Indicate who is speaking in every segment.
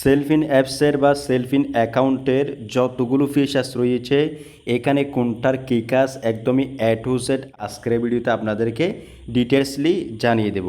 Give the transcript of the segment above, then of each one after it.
Speaker 1: সেলফিন অ্যাপসের বা সেলফিন অ্যাকাউন্টের যতগুলো ফিচার্স রয়েছে, এখানে কোনটার কী কাজ একদমই এ টু জেড আজকের ভিডিওতে আপনাদেরকে ডিটেলসলি জানিয়ে দেব।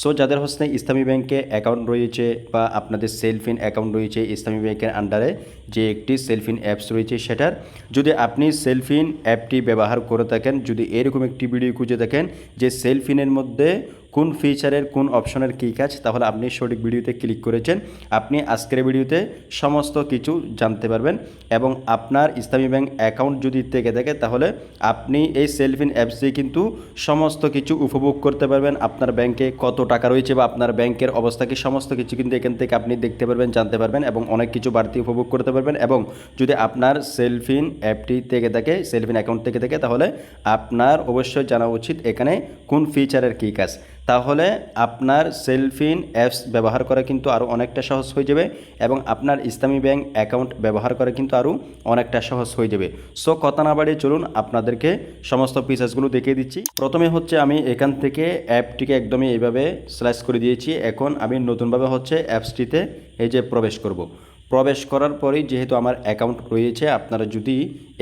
Speaker 1: সো যাদের হচ্ছে ইসলামী ব্যাংকে অ্যাকাউন্ট রয়েছে বা আপনাদের সেলফিন অ্যাকাউন্ট রয়েছে ইসলামী ব্যাংকের আন্ডারে যে একটি সেলফিন অ্যাপস রয়েছে সেটার, যদি আপনি সেলফিন অ্যাপটি ব্যবহার করে থাকেন, যদি এরকম একটি ভিডিও খুঁজে দেখেন যে সেলফিনের মধ্যে কোন ফিচারের কোন অপশনের কী কাজ, তাহলে আপনি সঠিক ভিডিওতে ক্লিক করেছেন। আপনি আজকের ভিডিওতে সমস্ত কিছু জানতে পারবেন এবং আপনার ইসলামী ব্যাংক অ্যাকাউন্ট যদি থেকে থাকে, তাহলে আপনি এই সেলফিন অ্যাপসে কিন্তু সমস্ত কিছু উপভোগ করতে পারবেন। আপনার ব্যাংকে কত টাকা রয়েছে বা আপনার ব্যাংকের অবস্থা কি, সমস্ত কিছু কিন্তু এখান থেকে আপনি দেখতে পারবেন, জানতে পারবেন এবং অনেক কিছু বাড়তি উপভোগ করতে পারবেন এবং যদি আপনার সেলফিন অ্যাপটি থেকে থাকে সেলফিন অ্যাকাউন্ট থেকে থাকে, তাহলে আপনার অবশ্যই জানা উচিত এখানে কোন ফিচারের কী কাজ। তাহলে আপনার সেলফিন অ্যাপস ব্যবহার করা কিন্তু আরও অনেকটা সহজ হয়ে যাবে এবং আপনার ইসলামী ব্যাংক অ্যাকাউন্ট ব্যবহার করা কিন্তু আরও অনেকটা সহজ হয়ে যাবে। সো কথা না বাড়িয়ে চলুন আপনাদেরকে সমস্ত ফিচার্সগুলো দেখিয়ে দিচ্ছি। প্রথমে হচ্ছে আমি এখান থেকে অ্যাপটিকে একদমই এইভাবে স্ল্যাশ করে দিয়েছি। এখন আমি নতুনভাবে হচ্ছে অ্যাপসটিতে এই যে প্রবেশ করব। প্রবেশ করার পরেই যেহেতু আমার অ্যাকাউন্ট রয়েছে, আপনারা যদি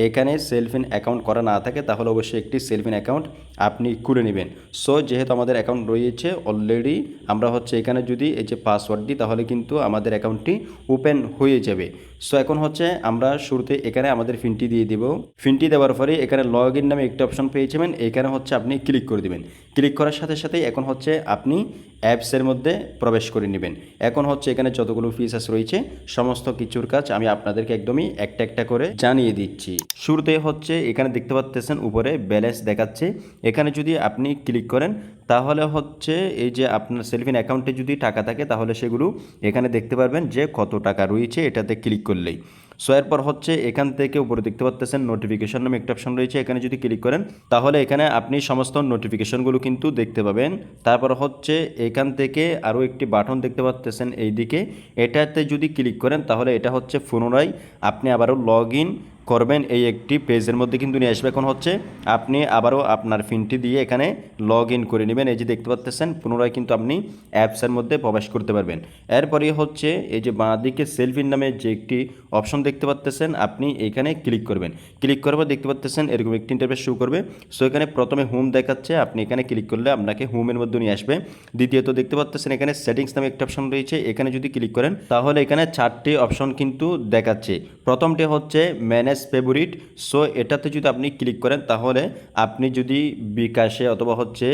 Speaker 1: এখানে সেলফিন অ্যাকাউন্ট করা না থাকে, তাহলে অবশ্যই একটি সেলফিন অ্যাকাউন্ট আপনি খুলে নেবেন। সো যেহেতু আমাদের অ্যাকাউন্ট রয়েছে অলরেডি আমরা হচ্ছে এখানে যদি এই যে পাসওয়ার্ড দিই, তাহলে কিন্তু আমাদের অ্যাকাউন্টটি ওপেন হয়ে যাবে। সো এখন হচ্ছে আমরা শুরুতে এখানে আমাদের ফিনটি দিয়ে দিব। ফিনটি দেওয়ার পরে এখানে লগ ইন নামে একটা অপশন পেয়ে যাবেন। এখানে হচ্ছে আপনি ক্লিক করে দিবেন। ক্লিক করার সাথে সাথেই এখন হচ্ছে আপনি অ্যাপসের মধ্যে প্রবেশ করে নেবেন। এখন হচ্ছে এখানে যতগুলো ফিচার্স রয়েছে, সমস্ত কিছুর কাজ আমি আপনাদেরকে একদমই একটা একটা করে জানিয়ে দিচ্ছি। শুরুতে হচ্ছে এখানে দেখতে পাচ্তেছেন, উপরে ব্যালেন্স দেখাচ্ছে। এখানে যদি আপনি ক্লিক করেন, তাহলে হচ্ছে এই যে আপনার সেলফিন অ্যাকাউন্টে যদি টাকা থাকে, তাহলে সেগুলো এখানে দেখতে পারবেন যে কত টাকা রয়েছে এটাতে ক্লিক করলেই। সো এরপর হচ্ছে এখান থেকে উপরে দেখতে পাচ্তেছেন নোটিফিকেশন নামে একটা অপশন রয়েছে। এখানে যদি ক্লিক করেন, তাহলে এখানে আপনি সমস্ত নোটিফিকেশনগুলো কিন্তু দেখতে পাবেন। তারপর হচ্ছে এখান থেকে আরও একটি বাটন দেখতে পাচ্তেছেন এই দিকে এটাতে যদি ক্লিক করেন, তাহলে এটা হচ্ছে পুনরায় আপনি আবারও লগ ইন করবেন এই একটি পেজের মধ্যে কিন্তু নিয়ে আসবে। এখন হচ্ছে আপনি আবারও আপনার ফিনটি দিয়ে এখানে লগ ইন করে নেবেন। এই যে দেখতে পাচ্তেছেন, পুনরায় কিন্তু আপনি অ্যাপসের মধ্যে প্রবেশ করতে পারবেন। এরপরে হচ্ছে এই যে বাঁদিকে সেলফিন নামে যে একটি অপশন দেখতে পাচ্তেছেন আপনি এখানে ক্লিক করবেন। ক্লিক করার পর দেখতে পাচ্তেছেন এরকম একটি ইন্টারফেস শো করবে। সো এখানে প্রথমে হোম দেখাচ্ছে, আপনি এখানে ক্লিক করলে আপনাকে হোমের মধ্যে নিয়ে আসবে। দ্বিতীয়ত দেখতে পাচ্তেছেন এখানে সেটিংস নামে একটা অপশন রয়েছে, এখানে যদি ক্লিক করেন, তাহলে এখানে চারটি অপশন কিন্তু দেখাচ্ছে। প্রথমটি হচ্ছে ম্যানেজ ফেভারিট সো এটাতে যদি আপনি ক্লিক করেন, তাহলে আপনি যদি বিকাশে অথবা হচ্ছে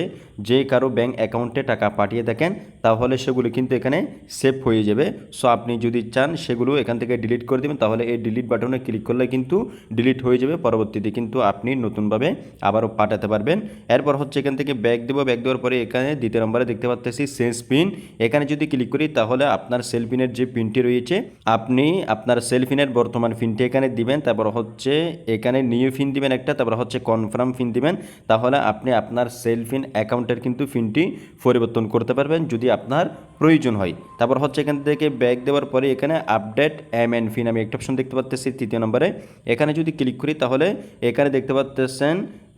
Speaker 1: যে কারও ব্যাংক অ্যাকাউন্টে টাকা পাঠিয়ে থাকেন তাহলে সেগুলো কিন্তু এখানে সেভ হয়ে যাবে। সো আপনি যদি চান, সেগুলো এখান থেকে ডিলিট করে দেবেন। তাহলে এই ডিলিট বাটনে ক্লিক করলে কিন্তু ডিলিট হয়ে যাবে। পরবর্তীতে কিন্তু আপনি নতুনভাবে আবারও পাঠাতে পারবেন। এরপর হচ্ছে এখান থেকে ব্যাগ দেবো। ব্যাগ দেওয়ার পরে এখানে দ্বিতীয় নম্বরে দেখতে পাচ্ছি সেন্স পিন এখানে যদি ক্লিক করি, তাহলে আপনার সেল পিনের যে পিনটি রয়েছে, আপনি আপনার সেল পিনের বর্তমান পিনটি এখানে দিবেন। তারপর হচ্ছে এখানে নিউ ফিন দিবেন একটা, তারপর হচ্ছে কনফার্ম ফিন দিবেন। তাহলে আপনি আপনার সেল ফিন অ্যাকাউন্টের কিন্তু ফিনটি পরিবর্তন করতে পারবেন, যদি আপনার প্রয়োজন হয়। তারপর হচ্ছে এখান থেকে ব্যাক দেওয়ার পরে এখানে আপডেট এম এন ফিন একটা অপশন দেখতে পাচ্ছি তৃতীয় নম্বরে। এখানে যদি ক্লিক করি তাহলে এখানে দেখতে পাচ্ছেন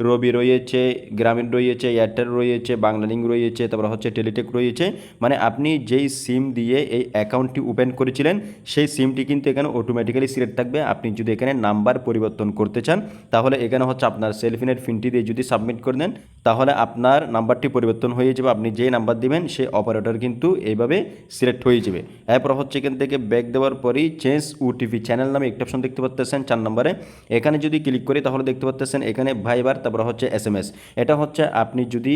Speaker 1: রবি রয়েছে, গ্রামীণ রয়েছে, এয়ারটেল রয়েছে বাংলালিঙ্ক রয়েছে, তারপর হচ্ছে টেলিটেক রয়েছে। মানে আপনি যেই সিম দিয়ে এই অ্যাকাউন্টটি ওপেন করেছিলেন, সেই সিমটি কিন্তু এখানে অটোমেটিক্যালি সিলেক্ট থাকবে। আপনি যদি এখানে নাম্বার পরিবর্তন করতে চান, তাহলে এখানে হচ্ছে আপনার সেলফিনের ফিনটি দিয়ে যদি সাবমিট করে দেন, তাহলে আপনার নাম্বারটি পরিবর্তন হয়ে যাবে। আপনি যে নাম্বার দিবেন, সেই অপারেটর কিন্তু এইভাবে সিলেক্ট হয়ে যাবে। এরপর হচ্ছে এখান থেকে ব্যাক দেওয়ার পরেই চেঞ্জ ওটিপি চ্যানেল নামে একটা অপশন দেখতে পাচ্ছেন চার নম্বরে। এখানে যদি ক্লিক করি, তাহলে দেখতে পাচ্ছেন এখানে ভাইবার তারপর হচ্ছে এস এম এস এটা হচ্ছে আপনি যদি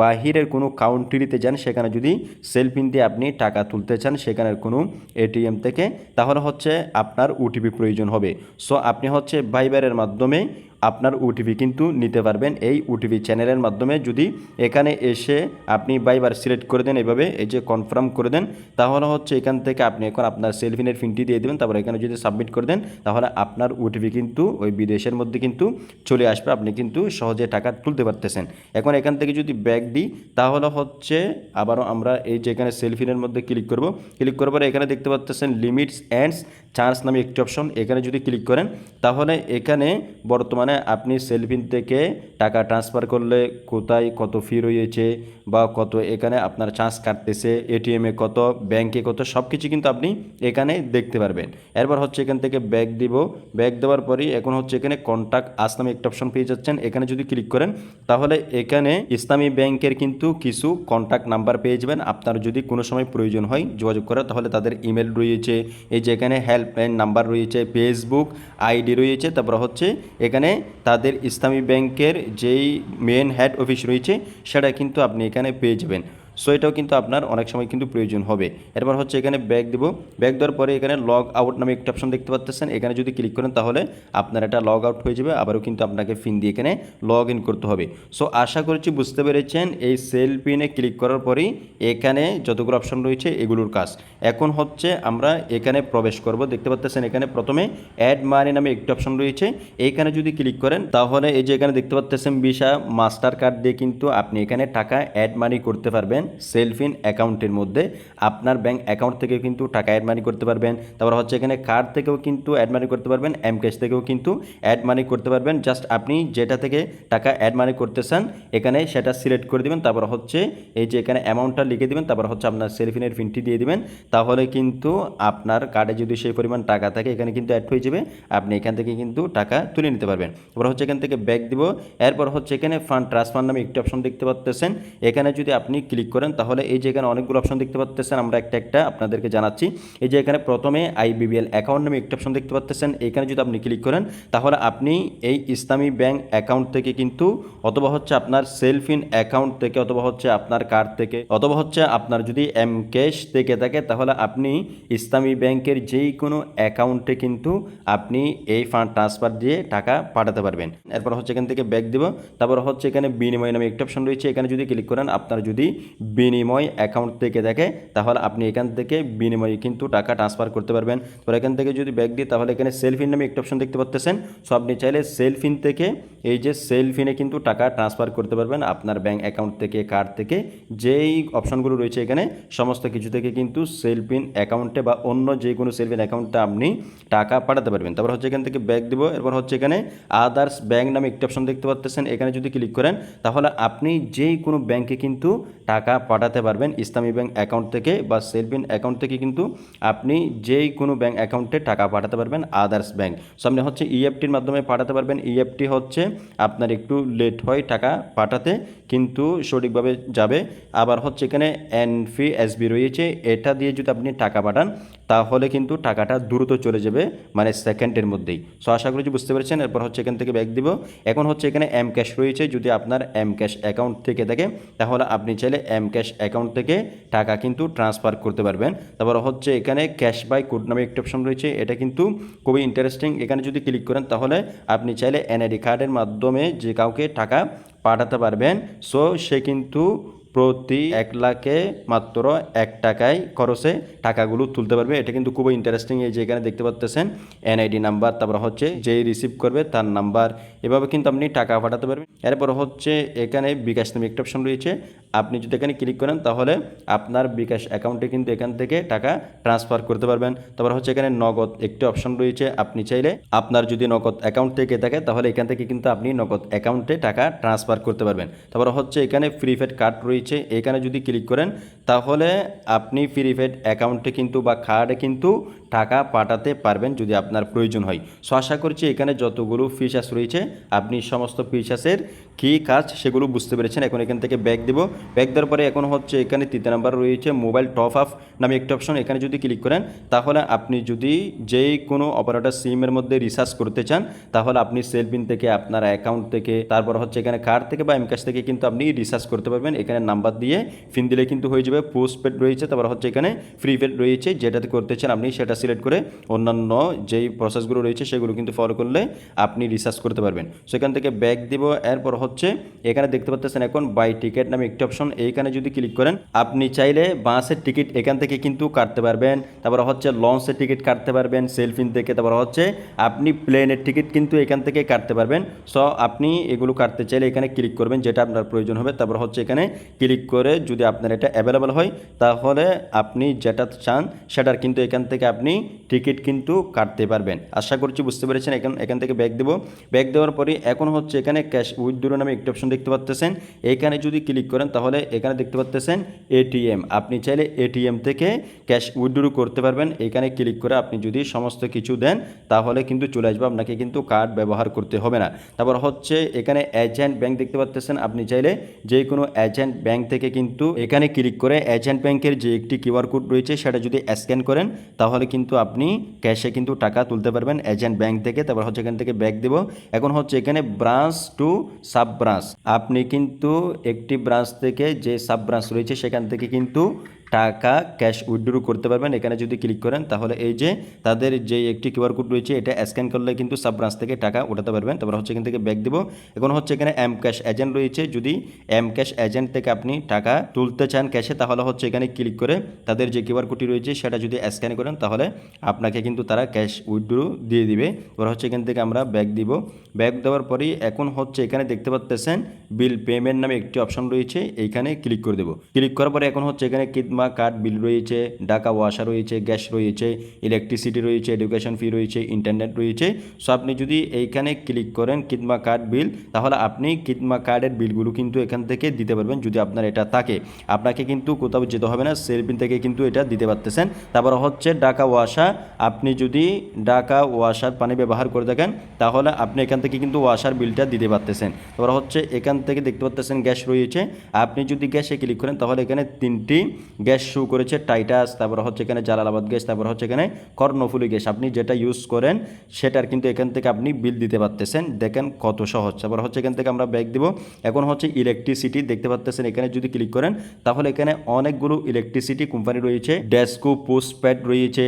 Speaker 1: বাহিরের কোনো কাউন্ট্রিতে যান, সেখানে যদি সেলফিন দিয়ে আপনি টাকা তুলতে চান, সেখানের কোনো এটিএম থেকে, তাহলে হচ্ছে আপনার ওটিপি প্রয়োজন হবে। সো আপনি হচ্ছে ভাইবারের মাধ্যমে আপনার ওটিপি কিন্তু নিতে পারবেন এই ওটিপি চ্যানেলের মাধ্যমে। যদি এখানে এসে আপনি বাইবার সিলেক্ট করে দেন এভাবে, এই যে কনফার্ম করে দেন, তাহলে হচ্ছে এখান থেকে আপনি এখন আপনার সেলফিনের ফিনটি দিয়ে দেবেন। তারপর এখানে যদি সাবমিট করে দেন, তাহলে আপনার ওটিপি কিন্তু ওই বিদেশের মধ্যে কিন্তু চলে আসবে। আপনি কিন্তু সহজে টাকা তুলতে পারতেছেন। এখন এখান থেকে যদি ব্যাগ দিই, তাহলে হচ্ছে আবারও আমরা এই যে এখানে সেলফিনের মধ্যে ক্লিক করব। ক্লিক করার পরে এখানে দেখতে পাচ্তেছেন লিমিটস অ্যান্ডস চান্স নামে একটি অপশন এখানে যদি ক্লিক করেন, তাহলে এখানে বর্তমানে আপনি সেলফিন থেকে টাকা ট্রান্সফার করলে কোথায় কত ফি রয়েছে বা কত এখানে আপনার চার্জ কাটতেছে এটিএমে কত ব্যাংকে কত সব কিছু কিন্তু আপনি এখানে দেখতে পারবেন। এরপর হচ্ছে এখান থেকে ব্যাগ দিব। ব্যাগ দেওয়ার পরই এখন হচ্ছে এখানে কন্ট্যাক্ট আস নামে একটা অপশন পেয়ে যাচ্ছেন। এখানে যদি ক্লিক করেন, তাহলে এখানে ইসলামী ব্যাংকের কিন্তু কিছু কন্ট্যাক্ট নাম্বার পেয়ে যাবেন। আপনার যদি কোনো সময় প্রয়োজন হয় যোগাযোগ করার, তাহলে তাদের ইমেল রয়েছে। এই যে এখানে হেল্পলাইন নাম্বার রয়েছে ফেসবুক আইডি রয়েছে। তারপর হচ্ছে এখানে তাদের ইসলামী ব্যাংকের যেই মেন হেড অফিস রয়েছে সেটা কিন্তু আপনি এখানে পেয়ে যাবেন। সো এটাও কিন্তু আপনার অনেক সময় কিন্তু প্রয়োজন হবে। এরপর হচ্ছে এখানে ব্যাগ দিব। ব্যাগ দেওয়ার পরে এখানে লগ আউট নামে একটা অপশন দেখতে পাচ্ছেন এখানে যদি ক্লিক করেন তাহলে আপনার এটা লগ আউট হয়ে যাবে। আবারও কিন্তু আপনাকে ফিন দিয়ে এখানে লগ ইন করতে হবে। সো আশা করছি বুঝতে পেরেছেন। এই সেল পিনে ক্লিক করার পরেই এখানে যতগুলো অপশন রয়েছে এগুলোর কাজ। এখন হচ্ছে আমরা এখানে প্রবেশ করব। দেখতে পাচ্ছেন এখানে প্রথমে অ্যাড মানি নামে একটি অপশন রয়েছে। এইখানে যদি ক্লিক করেন তাহলে এই যে এখানে দেখতে পাচ্ছেন ভিসা মাস্টার কার্ড দিয়ে কিন্তু আপনি এখানে টাকা অ্যাড মানি করতে পারবেন। সেলফিন অ্যাকাউন্টের মধ্যে আপনার ব্যাংক অ্যাকাউন্ট থেকেও কিন্তু টাকা অ্যাড মানি করতে পারবেন। তারপর হচ্ছে এখানে কার্ড থেকেও কিন্তু অ্যাড মানি করতে পারবেন এম ক্যাশ থেকেও কিন্তু অ্যাড মানি করতে পারবেন। জাস্ট আপনি যেটা থেকে টাকা অ্যাড মানি করতে চান এখানে সেটা সিলেক্ট করে দিবেন। তারপর হচ্ছে এই যে এখানে অ্যামাউন্টটা লিখে দেবেন, তারপর হচ্ছে আপনার সেলফিনের পিনটি দিয়ে দিবেন। তাহলে কিন্তু আপনার কার্ডে যদি সেই পরিমাণ টাকা থাকে, এখানে কিন্তু অ্যাড হয়ে যাবে। আপনি এখান থেকে কিন্তু টাকা তুলে নিতে পারবেন। এবার হচ্ছে এখান থেকে ব্যাক দিব। এরপর হচ্ছে এখানে ফান্ড ট্রান্সফার নামে একটি অপশন দেখতে পাচ্ছেন এখানে যদি আপনি ক্লিক করেন, তাহলে এই যে এখানে অনেকগুলো অপশন দেখতে পাচ্ছেন আমরা একটা একটা আপনাদেরকে জানাচ্ছি। এই যে এখানে প্রথমে আইবিবিএল অ্যাকাউন্ট নামে একটা অপশন দেখতে পাচ্ছেন এখানে যদি আপনি ক্লিক করেন, তাহলে আপনি এই ইসলামী ব্যাংক অ্যাকাউন্ট থেকে কিন্তু অথবা হচ্ছে আপনার সেলফ ইন অ্যাকাউন্ট থেকে অথবা হচ্ছে আপনার কার্ড থেকে, অথবা হচ্ছে আপনার যদি এম ক্যাশ থেকে থাকে, তাহলে আপনি ইসলামী ব্যাংকের যেই কোনো অ্যাকাউন্টে কিন্তু আপনি এই ফান্ড ট্রান্সফার দিয়ে টাকা পাঠাতে পারবেন। এরপর হচ্ছে এখান থেকে ব্যাক দিব, তারপর হচ্ছে এখানে বিনিময় নামে একটা অপশন রয়েছে, এখানে যদি ক্লিক করেন, আপনার যদি বিনিময় অ্যাকাউন্ট থেকে দেখে, তাহলে আপনি এখান থেকে বিনিময়ে কিন্তু টাকা ট্রান্সফার করতে পারবেন। তো এখান থেকে যদি ব্যাগ দিই, তাহলে এখানে সেলফিন নামে একটা অপশন দেখতে পাচ্ছেন। সো আপনি চাইলে সেলফিন থেকে এই যে সেলফিনে কিন্তু টাকা ট্রান্সফার করতে পারবেন আপনার ব্যাঙ্ক অ্যাকাউন্ট থেকে কার্ড থেকে। যেই অপশনগুলো রয়েছে এখানে, সমস্ত কিছু থেকে কিন্তু সেলফিন অ্যাকাউন্টে বা অন্য যে কোনো সেলফিন অ্যাকাউন্টে আপনি টাকা পাঠাতে পারবেন। তারপর হচ্ছে এখান থেকে ব্যাগ দিব, এরপর হচ্ছে এখানে আদার্স ব্যাঙ্ক নামে একটা অপশন দেখতে পাচ্ছেন। এখানে যদি ক্লিক করেন, তাহলে আপনি যেই কোনো ব্যাংকে কিন্তু টাকা পাঠাতে পারবেন ইসলামী ব্যাংক অ্যাকাউন্ট থেকে বা সেলফিন অ্যাকাউন্ট থেকে কিন্তু আপনি যেই কোনো ব্যাংক অ্যাকাউন্টে টাকা পাঠাতে পারবেন, আদার্স ব্যাংক। সামনে হচ্ছে ইএফটির মাধ্যমে পাঠাতে পারবেন। ইএফটি হচ্ছে আপনার একটু লেট হয় টাকা পাঠাতে, কিন্তু সঠিকভাবে যাবে। আবার হচ্ছে এখানে এনফি এসবি রয়েছে। এটা দিয়ে যদি আপনি টাকা পাঠান তাহলে কিন্তু টাকাটা দ্রুত চলে যাবে মানে সেকেন্ডের মধ্যেই। সো আশা করি বুঝতে পেরেছেন, এরপর হচ্ছে এখান থেকে ব্যাক দিব। এখন হচ্ছে এখানে এম ক্যাশ রয়েছে, যদি আপনার এম ক্যাশ অ্যাকাউন্ট থেকে থাকে, তাহলে আপনি চাইলে এম ক্যাশ অ্যাকাউন্ট থেকে টাকা কিন্তু ট্রান্সফার করতে পারবেন। তারপর হচ্ছে এখানে ক্যাশ বাই কোড নামে একটা অপশন রয়েছে, এটা কিন্তু খুবই ইন্টারেস্টিং এখানে যদি ক্লিক করেন, তাহলে আপনি চাইলে এনআইডি কার্ডের মাধ্যমে যে কাউকে টাকা পাঠাতে পারবেন সো সে কিন্তু প্রতি এক লাখে মাত্র এক টাকায় খরচে টাকাগুলো তুলতে পারবে। এটা কিন্তু খুবই ইন্টারেস্টিং এই যে এখানে দেখতে পাচ্ছেন এনআইডি নাম্বার তারপর হচ্ছে যেই রিসিভ করবে তার নাম্বার এভাবে কিন্তু আপনি টাকা পাঠাতে পারবেন। এরপর হচ্ছে এখানে বিকাশ নামে একটা অপশন রয়েছে। আপনি যদি এখানে ক্লিক করেন তাহলে আপনার বিকাশ অ্যাকাউন্টে কিন্তু এখান থেকে টাকা ট্রান্সফার করতে পারবেন। তারপর হচ্ছে এখানে নগদ একটি অপশন রয়েছে। আপনি চাইলে আপনার যদি নগদ অ্যাকাউন্ট থেকে থাকে তাহলে এখান থেকে কিন্তু আপনি নগদ অ্যাকাউন্টে টাকা ট্রান্সফার করতে পারবেন। তারপর হচ্ছে এখানে প্রিপেড কার্ড রয়েছে। এখানে যদি ক্লিক করেন তাহলে আপনি প্রিপেড অ্যাকাউন্টে কিন্তু বা কার্ডে কিন্তু টাকা পাঠাতে পারবেন যদি আপনার প্রয়োজন হয়। সো আশা করছি এখানে যতগুলো ফিচার্স রয়েছে, আপনি সমস্ত ফিচার্সের কী কাজ সেগুলো বুঝতে পেরেছেন। এখন এখান থেকে ব্যাক দেবো। ব্যাক দেওয়ার পরে এখন হচ্ছে এখানে তৃতীয় নাম্বার রয়েছে মোবাইল টপ আপ নামে একটি অপশন এখানে যদি ক্লিক করেন, তাহলে আপনি যদি যেই কোনো অপারেটর সিমের মধ্যে রিসার্চ করতে চান, তাহলে আপনি সেলফিন থেকে আপনার অ্যাকাউন্ট থেকে, তারপর হচ্ছে এখানে কার্ড থেকে বা এমকাশ থেকে কিন্তু আপনি রিসার্চ করতে পারবেন। এখানে নাম্বার দিয়ে ফিন দিলে কিন্তু হয়ে যাবে পোস্টপেড রয়েছে, তারপর হচ্ছে এখানে প্রিপেড রয়েছে, যেটাতে করতে চান আপনি সেটা সিলেক্ট করে অন্যান্য যেই প্রসেসগুলো রয়েছে সেগুলো কিন্তু ফলো করলে আপনি রিসার্চ করতে পারবেন। সেখান থেকে ব্যাক দিব, এরপর হচ্ছে এখানে দেখতে পাচ্ছেন এখন বাই টিকিট নামে একটি অপশন এইখানে যদি ক্লিক করেন, আপনি চাইলে বাসের টিকিট এখান থেকে কিন্তু কাটতে পারবেন। তারপর হচ্ছে লঞ্চের টিকিট কাটতে পারবেন সেলফিন থেকে তারপর হচ্ছে আপনি প্লেনের টিকিট কিন্তু এখান থেকে কাটতে পারবেন। সো আপনি এগুলো কাটতে চাইলে এখানে ক্লিক করবেন, যেটা আপনার প্রয়োজন হবে। তারপর হচ্ছে এখানে ক্লিক করে যদি আপনার এটা অ্যাভেলেবল হয়, তাহলে আপনি যেটা চান সেটার কিন্তু এখান থেকে আপনি টিকিট কিন্তু কাটতে পারবেন। আশা করছি বুঝতে পেরেছেন, এখান এখান থেকে ব্যাগ দেবো। ব্যাগ দেওয়ার পরে এখন হচ্ছে এখানে ক্যাশ উইথড্রো নামে একটি অপশন দেখতে পাচ্তেছেন। এখানে যদি ক্লিক করেন তাহলে এখানে দেখতে পাচ্তেছেন এটিএম। আপনি চাইলে এটিএম থেকে ক্যাশ উইথড্রো করতে পারবেন। এখানে ক্লিক করে আপনি যদি সমস্ত কিছু দেন, তাহলে কিন্তু চলে আসবে। আপনাকে কিন্তু কার্ড ব্যবহার করতে হবে না। তারপর হচ্ছে এখানে এজেন্ট ব্যাংক দেখতে পাচ্তেছেন। আপনি চাইলে যে কোনো এজেন্ট ব্যাংক থেকে কিন্তু এখানে ক্লিক করে এজেন্ট ব্যাংকের যে একটি কিউআর কোড রয়েছে, সেটা যদি স্ক্যান করেন, তাহলে কিন্তু আপনি ক্যাশে কিন্তু টাকা তুলতে পারবেন এজেন্ট ব্যাংক থেকে, তারপর হচ্ছে এখান থেকে ব্যাগ দেবো। এখন হচ্ছে এখানে ব্রাঞ্চ টু সাব ব্রাঞ্চ আপনি কিন্তু একটি ব্রাঞ্চ থেকে যে সাব ব্রাঞ্চ রয়েছে, সেখান থেকে কিন্তু টাকা ক্যাশ উইথড্রো করতে পারবেন। এখানে যদি ক্লিক করেন, তাহলে এই যে তাদের যে একটি কিউআর কোড রয়েছে, এটা স্ক্যান করলে কিন্তু সাব ব্রাঞ্চ থেকে টাকা উঠাতে পারবেন। তারপর হচ্ছে এখান থেকে ব্যাগ দেব। এখন হচ্ছে এখানে এম ক্যাশ এজেন্ট রয়েছে। যদি এম ক্যাশ এজেন্ট থেকে আপনি টাকা তুলতে চান ক্যাশে, তাহলে হচ্ছে এখানে ক্লিক করে তাদের যে কিউআর কোডটি রয়েছে, সেটা যদি স্ক্যান করেন, তাহলে আপনাকে কিন্তু তারা ক্যাশ উইথড্রো দিয়ে দিবে। এবার হচ্ছে এখান থেকে আমরা ব্যাগ দিব। ব্যাগ দেওয়ার পরেই এখন হচ্ছে এখানে দেখতে পাচ্তেছেন বিল পেমেন্ট নামে একটি অপশন রয়েছে। এইখানে ক্লিক করে দেবো। ক্লিক করার পরে এখন হচ্ছে এখানে কিদমা কার্ড, বিল রয়েছে, ডাকা ওয়াশা রয়েছে, গ্যাস রয়েছে ইলেকট্রিসিটি রয়েছে এডুকেশন ফি রয়েছে ইন্টারনেট রয়েছে। সো আপনি যদি এইখানে ক্লিক করেন কিদমা কার্ড বিল, তাহলে আপনি কিদমা কার্ডের বিলগুলো কিন্তু এখান থেকে দিতে পারবেন যদি আপনার এটা থাকে। আপনাকে কিন্তু কোথাও যেতে হবে না, সেলফিন থেকে কিন্তু এটা দিতে পারতেছেন। তারপর হচ্ছে ডাকা ওয়াশা, আপনি যদি ডাকা ওয়াশার পানি ব্যবহার করে থাকেন, তাহলে আপনি এখান থেকে কিন্তু ওয়াশার বিলটা দিতে পারতেছেন। তারপর হচ্ছে এখান থেকে দেখতে পাচ্তেছেন গ্যাস রয়েছে। আপনি যদি গ্যাসে ক্লিক করেন, তাহলে এখানে তিনটি গ্যাস শো করেছে, টাইটাস, তারপর হচ্ছে এখানে জালালাবাদ গ্যাস, তারপর হচ্ছে এখানে কর্ণফুলি গ্যাস। আপনি যেটা ইউজ করেন, সেটার কিন্তু এখান থেকে আপনি বিল দিতে পারতেছেন। দেখেন কত সহজ। তারপর হচ্ছে এখান থেকে আমরা ব্যাগ দিব। এখন হচ্ছে ইলেকট্রিসিটি দেখতে পাচ্তেছেন এখানে যদি ক্লিক করেন, তাহলে এখানে অনেকগুলো ইলেকট্রিসিটি কোম্পানি রয়েছে। ডেস্কো পোস্টপ্যাড রয়েছে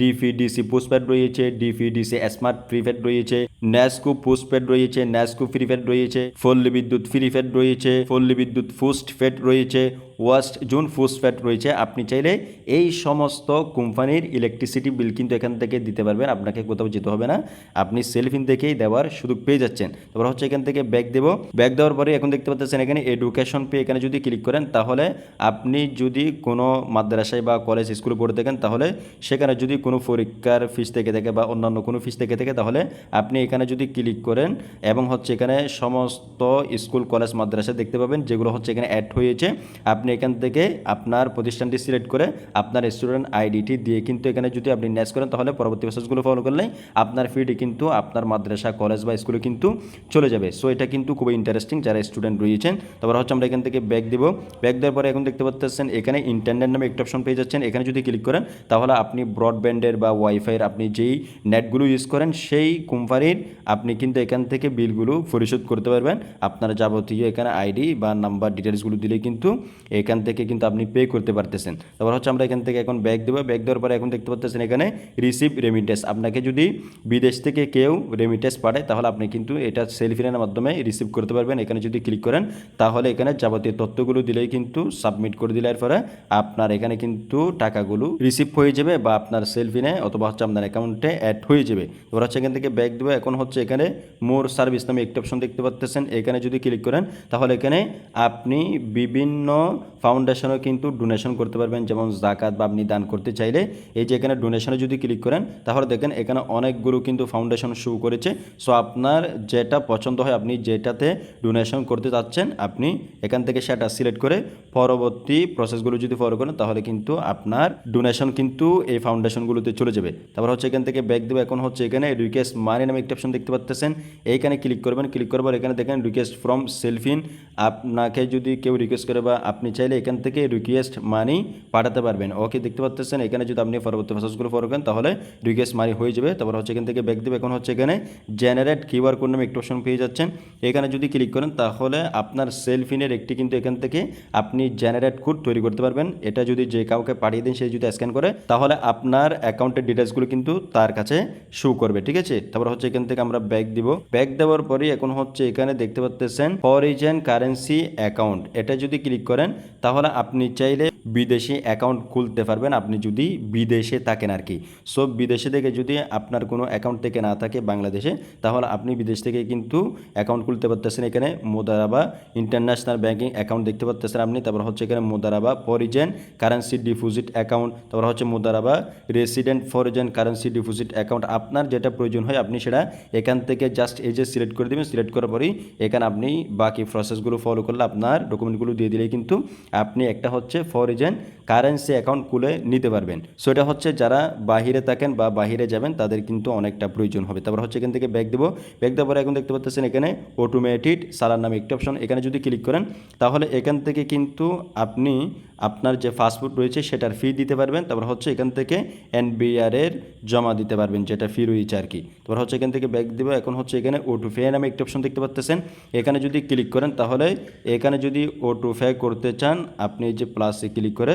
Speaker 1: ডিপিডিসি পোস্টপ্যাড রয়েছে ডিপিডিসি স্মার্ট প্রিপেড রয়েছে ন্যাসকো পোস্টপ্যাড রয়েছে ন্যাসকো প্রিপেড রয়েছে পল্লী বিদ্যুৎ প্রিপেড রয়েছে পল্লী বিদ্যুৎ পোস্টপেড রয়েছে ওয়াস্ট জোন পোস্টপেড রয়েছে। আপনি চাইলে এই সমস্ত কোম্পানির ইলেকট্রিসিটি বিল কিন্তু এখান থেকে দিতে পারবেন, আপনাকে কোথাও যেতে হবে না। আপনি সেলফিন থেকেই দেওয়ার সুযোগ পেয়ে যাচ্ছেন। তারপর হচ্ছে এখান থেকে ব্যাগ দেবো। ব্যাগ দেওয়ার পরে এখন দেখতে পাচ্ছেন এখানে এডুকেশন পে এখানে যদি ক্লিক করেন, তাহলে আপনি যদি কোনো মাদ্রাসায় বা কলেজ স্কুলে পড়ে থাকেন, তাহলে সেখানে যদি কোনো পরীক্ষার ফিস থেকে থাকে বা অন্যান্য কোনো ফিস থেকে থাকে, তাহলে আপনি এখানে যদি ক্লিক করেন এবং হচ্ছে এখানে সমস্ত স্কুল কলেজ মাদ্রাসা দেখতে পাবেন, যেগুলো হচ্ছে এখানে অ্যাড হয়েছে। আপনি এখান থেকে আপনার প্রতিষ্ঠানটি সিলেক্ট করে আপনার স্টুডেন্ট আইডিটি দিয়ে কিন্তু এখানে যদি আপনি ন্যাস করেন, তাহলে পরবর্তী প্রসেসগুলো ফলো করলে আপনার ফিটি কিন্তু আপনার মাদ্রাসা কলেজ বা স্কুলে কিন্তু চলে যাবে। সো এটা কিন্তু খুবই ইন্টারেস্টিং যারা স্টুডেন্ট রয়েছেন। তারপর হচ্ছে আমরা এখান থেকে ব্যাগ দিব। ব্যাগ দেওয়ার পরে এখন দেখতে পাচ্ছেন এখানে ইন্টারনেট নামে একটা অপশন পেয়ে যাচ্ছেন। এখানে যদি ক্লিক করেন, তাহলে আপনি ব্রডব্যান্ডের বা ওয়াইফাইয়ের আপনি যেই নেটগুলো ইউজ করেন, সেই কোম্পানির আপনি কিন্তু এখান থেকে বিলগুলো পরিশোধ করতে পারবেন। আপনার যাবতীয় এখানে আইডি বা নাম্বার ডিটেলসগুলো দিলে কিন্তু এখান থেকে কিন্তু আপনি পে করতে পারতেছেন। তারপর হচ্ছে আমরা এখান থেকে এখন ব্যাগ দেবো। ব্যাগ দেওয়ার পরে এখন দেখতে পাচ্ছেন এখানে রিসিভ রেমিটেন্স আপনাকে যদি বিদেশ থেকে কেউ রেমিটেন্স পাঠায়, তাহলে আপনি কিন্তু এটা সেলফিনের মাধ্যমে রিসিভ করতে পারবেন। এখানে যদি ক্লিক করেন, তাহলে এখানে যাবতীয় তথ্যগুলো দিলেই কিন্তু সাবমিট করে দিলে পরে আপনার এখানে কিন্তু টাকাগুলো রিসিভ হয়ে যাবে বা আপনার সেলফিনে অথবা হচ্ছে আপনার অ্যাকাউন্টে অ্যাড হয়ে যাবে। এবার হচ্ছে এখান থেকে ব্যাগ দেবো। এখন হচ্ছে এখানে মোর সার্ভিস নামে একটি অপশন দেখতে পাচ্ছেন এখানে যদি ক্লিক করেন, তাহলে এখানে আপনি বিভিন্ন ফাউন্ডেশনও কিন্তু ডোনেশন করতে পারবেন, যেমন জাকাত বা আপনি দান করতে চাইলে। এই যে এখানে ডোনেশনে যদি ক্লিক করেন, তাহলে দেখেন এখানে অনেকগুলো কিন্তু ফাউন্ডেশন শো করেছে। সো আপনার যেটা পছন্দ হয়, আপনি যেটাতে ডোনেশন করতে চাচ্ছেন, আপনি এখান থেকে সেটা সিলেক্ট করে পরবর্তী প্রসেসগুলো যদি ফলো করেন, তাহলে কিন্তু আপনার ডোনেশন কিন্তু এই ফাউন্ডেশনগুলোতে চলে যাবে। তারপর হচ্ছে এখান থেকে ব্যাক দেবো। এখন হচ্ছে এখানে রিকোয়েস্ট মানি নামে একটা অপশন দেখতে পাচ্ছেন এইখানে ক্লিক করবেন ক্লিক করবার এখানে দেখেন রিকোয়েস্ট ফ্রম সেলফিন আপনাকে যদি কেউ রিকোয়েস্ট করে বা আপনি চাইলে এখান থেকে রিকোয়েস্ট মানি পাঠাতে পারবেন। ওকে দেখতে পাচ্ছেন, এখানে যদি আপনি পরবর্তী প্রসেসগুলো ফলো করেন, তাহলে রিকোয়েস্ট মানি হয়ে যাবে। তারপর হচ্ছে এখান থেকে ব্যাক দেবে। এখন হচ্ছে এখানে জেনারেট কিউআর কোড নামে একটু অপশন পেয়ে যাচ্ছেন। এখানে যদি ক্লিক করেন, তাহলে আপনার সেলফিনের একটি কিন্তু এখান থেকে আপনি জেনারেট কোড তৈরি করতে পারবেন। এটা যদি যে কাউকে পাঠিয়ে দেন, সে যদি স্ক্যান করে, তাহলে আপনার অ্যাকাউন্টের ডিটেলসগুলো কিন্তু তার কাছে শো করবে। ঠিক আছে? তারপর হচ্ছে এখান থেকে আমরা ব্যাক দিব। ব্যাক দেওয়ার পরে এখন হচ্ছে এখানে দেখতে পাচ্ছেন ফরিজেন কারেন্সি অ্যাকাউন্ট এটা যদি ক্লিক করেন তাহলে আপনি চাইলে বিদেশি অ্যাকাউন্ট খুলতে পারবেন, আপনি যদি বিদেশে থাকেন আর কি। সো বিদেশে থেকে যদি আপনার কোনো অ্যাকাউন্ট থেকে না থাকে বাংলাদেশে, তাহলে আপনি বিদেশ থেকে কিন্তু অ্যাকাউন্ট খুলতে পারতেছেন এখানে মোদারাবা ইন্টারন্যাশনাল ব্যাঙ্কিং অ্যাকাউন্ট দেখতে পাচ্ছেন আপনি, তারপর হচ্ছে এখানে মোদারাবা ফরিজেন কারেন্সি ডিপোজিট অ্যাকাউন্ট তারপর হচ্ছে মোদারাবা resident foreign currency deposit account আপনার যেটা প্রয়োজন হয়, আপনি সেটা এখান থেকে জাস্ট যে সিলেক্ট করে দেবেন সিলেক্ট করার পরেই এখানে আপনি বাকি প্রসেসগুলো ফলো করলে আপনার ডকুমেন্টগুলো দিয়ে দিলেই কিন্তু আপনি একটা হচ্ছে ফর ফরিজেন কারেন্সি অ্যাকাউন্ট খুলে নিতে পারবেন। সো এটা হচ্ছে যারা বাহিরে থাকেন বা বাহিরে যাবেন, তাদের কিন্তু অনেকটা প্রয়োজন হবে। তারপর হচ্ছে এখান থেকে ব্যাগ দেবো। ব্যাগ দেওয়ার পরে এখন দেখতে পাচ্ছেন এখানে অটোমেটেড সালার নামে একটি অপশন এখানে যদি ক্লিক করেন, তাহলে এখান থেকে কিন্তু আপনি আপনার যে ফাস্টফুড রয়েছে, সেটার ফি দিতে পারবেন। তারপর হচ্ছে এখান থেকে এনবিআর এর জমা দিতে পারবেন, যেটা ফি রয়েছে আর কি। তারপর হচ্ছে এখান থেকে ব্যাগ দেবো। এখন হচ্ছে এখানে অটো ফে নামে একটি অপশন দেখতে পাচ্ছেন এখানে যদি ক্লিক করেন, তাহলে এখানে যদি অটো ফে করতে চান, আপনি যে প্লাসে ক্লিক করে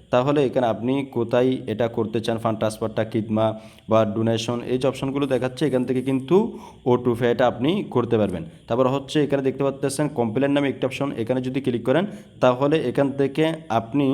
Speaker 1: তাহলে এখানে আপনি কোথায় এটা করতে চান ফান্ড ট্রান্সফারটা কিদমা বা ডোনেশন এই যে অপশনগুলো দেখাচ্ছে, এখান থেকে কিন্তু অটো ফেটা আপনি করতে পারবেন। তারপর হচ্ছে এখানে দেখতে পাচ্ছেন কমপ্লেন নামে একটা অপশন এখানে যদি ক্লিক করেন, তাহলে এখান থেকে আপনি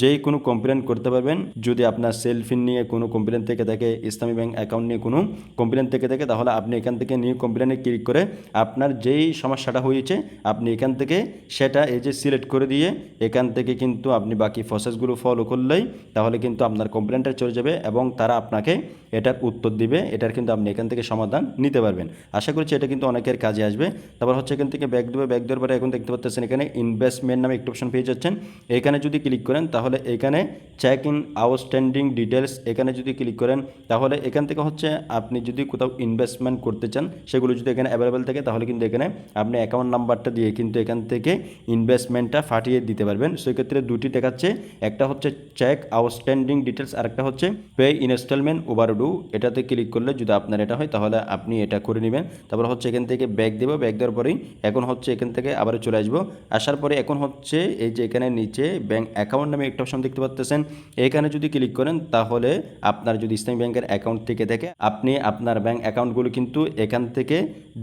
Speaker 1: যেই কোনো কমপ্লেন করতে পারবেন। যদি আপনার সেলফিন নিয়ে কোনো কমপ্লেন থেকে থাকে, ইসলামী ব্যাংক অ্যাকাউন্ট নিয়ে কোনো কমপ্লেন থেকে থাকে, তাহলে আপনি এখান থেকে নিউ কমপ্লেনে ক্লিক করে আপনার যেই সমস্যাটা হয়েছে, আপনি এখান থেকে সেটা এই যে সিলেক্ট করে দিয়ে এখান থেকে কিন্তু আপনি বাকি প্রসেসগুলো ফলো করলেই তাহলে কিন্তু আপনার কমপ্লেনটা চলে যাবে এবং তারা আপনাকে এটার উত্তর দিবে, এটার কিন্তু আপনি এখান থেকে সমাধান নিতে পারবেন। আশা করছি এটা কিন্তু অনেকের কাজে আসবে। তারপর হচ্ছে এখান থেকে ব্যাগ দেবে ব্যাগ দেওয়ার পরে এখন দেখতে পাচ্ছেন এখানে ইনভেস্টমেন্ট নামে একটি অপশন পেয়ে যাচ্ছেন। এখানে যদি ক্লিক করেন তাহলে এখানে চেক ইন আউটস্ট্যান্ডিং ডিটেলস এখানে যদি ক্লিক করেন তাহলে এখান থেকে হচ্ছে আপনি যদি কোথাও ইনভেস্টমেন্ট করতে চান সেগুলো যদি এখানে অ্যাভেলেবেল থাকে তাহলে কিন্তু এখানে আপনি অ্যাকাউন্ট নাম্বারটা দিয়ে কিন্তু এখান থেকে ইনভেস্টমেন্টটা ফাটিয়ে দিতে পারবেন। সেক্ষেত্রে দুটি দেখাচ্ছে, একটা হচ্ছে চেক আউটস্ট্যান্ডিং ডিটেলস আর একটা হচ্ছে পে ইনস্টলমেন্ট ওভারডু এটাতে ক্লিক করলে যদি আপনার এটা হয়, তাহলে আপনি এটা করে নেবেন। তারপর হচ্ছে এখান থেকে ব্যাগ দেবো। ব্যাগ দেওয়ার পরেই এখন হচ্ছে এখান থেকে আবার চলে আসব। আসার পরে এখন হচ্ছে এই যে এখানে নিচে ব্যাংক অ্যাকাউন্ট নামে একটা অপশন দেখতে পাচ্ছেন এখানে যদি ক্লিক করেন, তাহলে আপনার যদি ইসলামী ব্যাংকের অ্যাকাউন্ট থেকে থাকে, আপনি আপনার ব্যাঙ্ক অ্যাকাউন্টগুলো কিন্তু এখান থেকে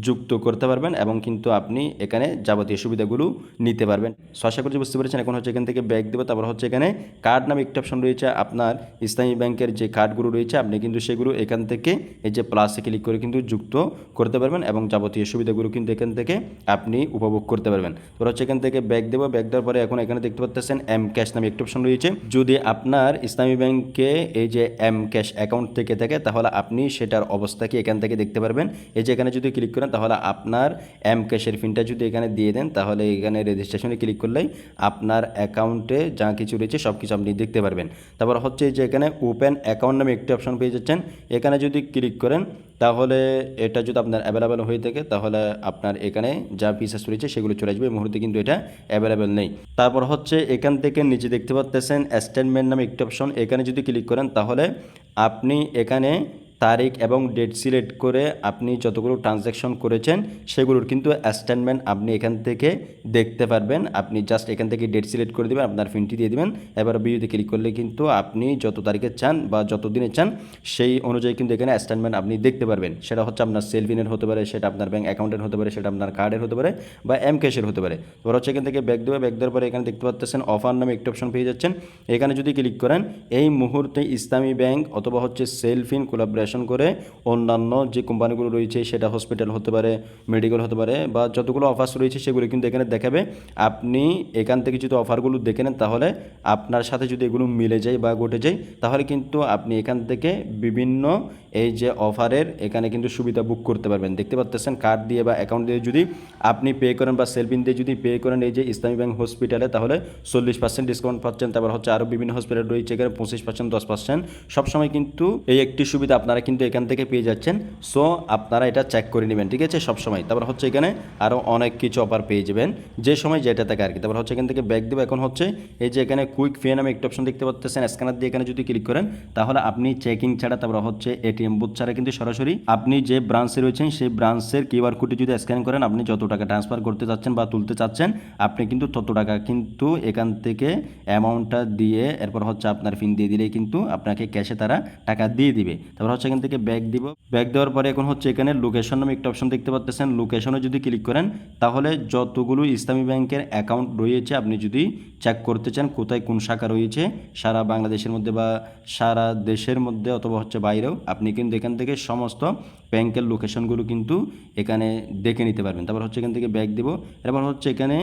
Speaker 1: যুক্ত করতে পারবেন এবং কিন্তু আপনি এখানে যাবতীয় সুবিধাগুলো নিতে পারবেন। সো আশা করছি বুঝতে পেরেছেন। এখন হচ্ছে এখান থেকে ব্যাগ দেবো। তারপর হচ্ছে এখানে কার্ড নামে একটা অপশন রয়েছে, আপনার ইসলামী ব্যাংকের যে কার্ডগুলো রয়েছে, আপনি কিন্তু সেগুলো এখান থেকে এই যে প্লাসে ক্লিক করে কিন্তু যুক্ত করতে পারবেন এবং যাবতীয় সুবিধাগুলো কিন্তু এখান থেকে আপনি উপভোগ করতে পারবেন। তারপর হচ্ছে এখান থেকে ব্যাগ দেবো ব্যাগ দেওয়ার পরে এখন এখানে দেখতে পাচ্ছেন এম ক্যাশ নামে একটা অপশন রয়েছে। যদি আপনার ইসলামী ব্যাংকে এই যে এম ক্যাশ অ্যাকাউন্ট থেকে থাকে, তাহলে আপনি সেটার অবস্থা কি এখান থেকে দেখতে পারবেন? এই যে এখানে যদি ক্লিক করেন, তাহলে আপনার এম ক্যাশের পিনটা যদি এখানে দিয়ে দেন, তাহলে এখানে রেজিস্ট্রেশনে ক্লিক করলেই আপনার অ্যাকাউন্টে যা কিছু রয়েছে সব কিছু আপনি দেখতে পারবেন। তারপর হচ্ছে যে এখানে ওপেন অ্যাকাউন্ট নামে একটি অপশন পেয়ে যাচ্ছেন। এখানে যদি ক্লিক করেন, তাহলে এটা যদি আপনার অ্যাভেলেবেল হয়ে থাকে, তাহলে আপনার এখানে যা পিসেস রয়েছে সেগুলো চলে আসবে। এই মুহূর্তে কিন্তু এটা অ্যাভেলেবেল নেই। তারপর হচ্ছে এখান থেকে নিচে দেখতে পাচ্ছেন স্টেটমেন্ট নামে একটি অপশন এখানে যদি ক্লিক করেন, তাহলে আপনি এখানে তারিখ এবং ডেট সিলেক্ট করে আপনি যতগুলো ট্রানজ্যাকশন করেছেন, সেগুলোর কিন্তু স্টেটমেন্ট আপনি এখান থেকে দেখতে পারবেন। আপনি জাস্ট এখান থেকে ডেট সিলেক্ট করে দেবেন, আপনার ফিনটি দিয়ে দেবেন। এবার ভিডিওতে ক্লিক করলে কিন্তু আপনি যত তারিখে চান বা যত দিনে চান, সেই অনুযায়ী কিন্তু এখানে স্টেটমেন্ট আপনি দেখতে পারবেন। সেটা হচ্ছে আপনার সেলফিনের হতে পারে, সেটা আপনার ব্যাঙ্ক অ্যাকাউন্টের হতে পারে, সেটা আপনার কার্ডের হতে পারে বা এম ক্যাশের হতে পারে। এবার হচ্ছে এখান থেকে ব্যাগ দেবে ব্যাগ দেওয়ার পরে এখানে দেখতে পাচ্ছেন অফার নামে একটি অপশন পেয়ে যাচ্ছেন। এখানে যদি ক্লিক করেন, এই মুহূর্তে ইসলামী ব্যাংক অথবা হচ্ছে সেলফিন কোলাবরেশন করে অন্যান্য যে কোম্পানিগুলো রয়েছে সেটা হসপিটাল হতে পারে মেডিকেল হতে পারে বা যতগুলো অফার্স রয়েছে সেগুলো কিন্তু এখানে দেখাবে। আপনি এখান থেকে যদি অফারগুলো দেখে নেন তাহলে আপনার সাথে যদি এগুলো মিলে যায় বা ঘটে যায়, তাহলে কিন্তু আপনি এখান থেকে বিভিন্ন এই যে অফারের এখানে কিন্তু সুবিধা বুক করতে পারবেন। দেখতে পাচ্ছেন কার্ড দিয়ে বা অ্যাকাউন্ট দিয়ে যদি আপনি পে করেন বা সেলফিন দিয়ে যদি পে করেন এই যে ইসলামী ব্যাংক হসপিটালে তাহলে চল্লিশ পার্সেন্ট ডিসকাউন্ট পাচ্ছেন। তারপর হচ্ছে আরও বিভিন্ন হসপিটাল রয়েছে এখানে পঁচিশ পার্সেন্ট দশ পার্সেন্ট সবসময় কিন্তু এই একটি সুবিধা আপনারা কিন্তু এখান থেকে পেয়ে যাচ্ছেন। সো আপনারা এটা চেক করে নেবেন, ঠিক আছে? সবসময়। তারপর হচ্ছে এখানে আরও অনেক কিছু অফার পেয়ে যাবেন। যে সময় যেটা থাকে আর কি তারপর হচ্ছে এখান থেকে ব্যাগ দেবো। এখন হচ্ছে এই যে এখানে কুইক ফে নামে একটা অপশন দেখতে পাচ্ছেন স্ক্যানার দিয়ে এখানে যদি ক্লিক করেন, তাহলে আপনি চেকিং ছাড়া তারপর হচ্ছে এটিএম বুথ ছাড়া কিন্তু সরাসরি আপনি যে ব্রাঞ্চে রয়েছেন, সেই ব্রাঞ্চের কিউআর কোডটি যদি স্ক্যান করেন, আপনি যত টাকা ট্রান্সফার করতে চাচ্ছেন বা তুলতে চাচ্ছেন, আপনি কিন্তু তত টাকা কিন্তু এখান থেকে অ্যামাউন্টটা দিয়ে এরপর হচ্ছে আপনার ফিন দিয়ে দিলেই কিন্তু আপনাকে ক্যাশে তারা টাকা দিয়ে দিবে। তারপর হচ্ছে এখান থেকে ব্যাক দিব। ব্যাক দেওয়ার পরে এখন হচ্ছে এখানে লোকেশন নামে একটা অপশন দেখতে পাচ্ছেন লোকেশনে যদি ক্লিক করেন, তাহলে যতগুলো ইসলামী ব্যাংকের অ্যাকাউন্ট রয়েছে, আপনি যদি চেক করতে চান কোথায় কোন শাখা রয়েছে, সারা বাংলাদেশের মধ্যে বা সারা দেশের মধ্যে অথবা হচ্ছে বাইরেও, আপনি কিন্তু এখান থেকে সমস্ত ব্যাংকের লোকেশনগুলো কিন্তু এখানে দেখে নিতে পারবেন। তারপর হচ্ছে এখান থেকে ব্যাক দিব। এরপর হচ্ছে এখানে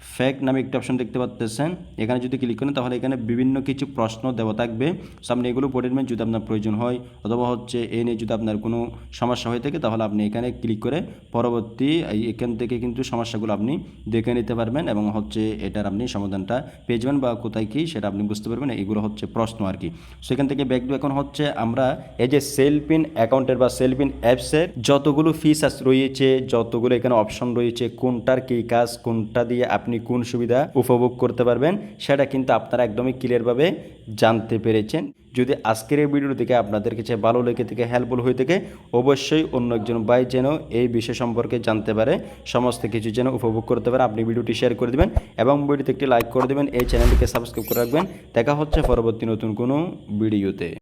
Speaker 1: ফ্যাক নামে একটি অপশন দেখতে পাচ্ছেন এখানে যদি ক্লিক করেন, তাহলে এখানে বিভিন্ন কিছু প্রশ্ন দেওয়া থাকবে। সামনে এগুলো পড়ে নেবেন যদি আপনার প্রয়োজন হয়, অথবা হচ্ছে এ নিয়ে যদি আপনার কোনো সমস্যা হয়ে থাকে, তাহলে আপনি এখানে ক্লিক করে পরবর্তী এখান থেকে কিন্তু সমস্যাগুলো আপনি দেখে নিতে পারবেন এবং হচ্ছে এটার আপনি সমাধানটা পেয়ে যাবেন বা কোথায় কী সেটা আপনি বুঝতে পারবেন। এগুলো হচ্ছে প্রশ্ন আর কি। সেখান থেকে ব্যাক এখন হচ্ছে আমরা এই যে সেলফিন অ্যাকাউন্টের বা সেলফিন অ্যাপসের যতগুলো ফিচার্স রয়েছে, যতগুলো এখানে অপশন রয়েছে, কোনটার কী কাজ, কোনটা দিয়ে আপনি কোন সুবিধা উপভোগ করতে পারবেন সেটা কিন্তু আপনারা একদমই ক্লিয়ারভাবে জানতে পেরেছেন। যদি আজকের এই ভিডিও থেকে আপনাদের কাছে ভালো লেগে থেকে হেল্পফুল হয়ে থাকে, অবশ্যই অন্য একজন ভাই যেন এই বিষয় সম্পর্কে জানতে পারে, সমস্ত কিছু যেন উপভোগ করতে পারে, আপনি ভিডিওটি শেয়ার করে দেবেন এবং ভিডিওতে একটি লাইক করে দেবেন, এই চ্যানেলটিকে সাবস্ক্রাইব করে রাখবেন। দেখা হচ্ছে পরবর্তী নতুন কোনো ভিডিওতে